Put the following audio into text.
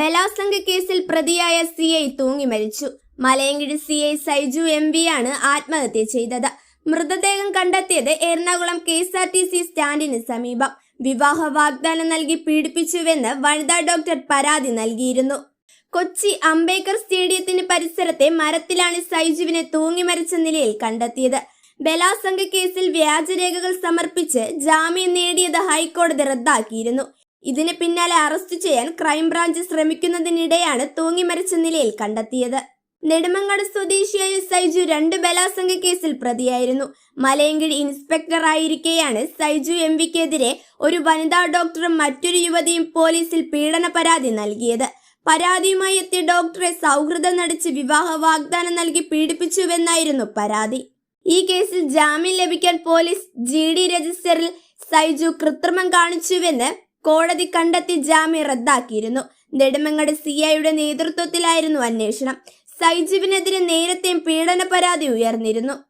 ബലാത്സംഗ കേസിൽ പ്രതിയായ സി ഐ തൂങ്ങി മരിച്ചു. Malayinkeezhu C I Saiju M ആണ് ആത്മഹത്യ ചെയ്തത്. മൃതദേഹം കണ്ടെത്തിയത് Ernakulam K S R T C സ്റ്റാൻഡിന് സമീപം. വിവാഹ വാഗ്ദാനം നൽകി പീഡിപ്പിച്ചുവെന്ന് വനിതാ ഡോക്ടർ പരാതി നൽകിയിരുന്നു. കൊച്ചി അംബേദ്കർ സ്റ്റേഡിയത്തിന് പരിസരത്തെ മരത്തിലാണ് സൈജുവിനെ തൂങ്ങി മരിച്ച നിലയിൽ കണ്ടെത്തിയത്. ബലാസംഗ കേസിൽ വ്യാജരേഖകൾ സമർപ്പിച്ച് ജാമ്യം നേടിയത് ഹൈക്കോടതി റദ്ദാക്കിയിരുന്നു. ഇതിന് പിന്നാലെ അറസ്റ്റ് ചെയ്യാൻ ക്രൈംബ്രാഞ്ച് ശ്രമിക്കുന്നതിനിടെയാണ് തൂങ്ങി മരിച്ച നിലയിൽ കണ്ടെത്തിയത്. നെടുമങ്ങാട് സ്വദേശിയായ സൈജു രണ്ട് ബലാസംഗ കേസിൽ പ്രതിയായിരുന്നു. മലയങ്കിഴി ഇൻസ്പെക്ടർ ആയിരിക്കെയാണ് സൈജു എം വിക്കെതിരെ ഒരു വനിതാ ഡോക്ടറും മറ്റൊരു യുവതിയും പോലീസിൽ പീഡന പരാതി നൽകിയത്. പരാതിയുമായി എത്തിയ ഡോക്ടറെ സൗഹൃദം നടിച്ച് വിവാഹ വാഗ്ദാനം നൽകി പീഡിപ്പിച്ചുവെന്നായിരുന്നു പരാതി. ഈ കേസിൽ ജാമ്യം ലഭിക്കാൻ പോലീസ് ജി ഡി രജിസ്റ്ററിൽ സൈജു കൃത്രിമം കാണിച്ചുവെന്ന് കോടതി കണ്ടെത്തി ജാമ്യം റദ്ദാക്കിയിരുന്നു. നെടുമങ്ങട് സി ഐയുടെ നേതൃത്വത്തിലായിരുന്നു അന്വേഷണം. സൈജുവിനെതിരെ നേരത്തെയും പീഡന പരാതി ഉയർന്നിരുന്നു.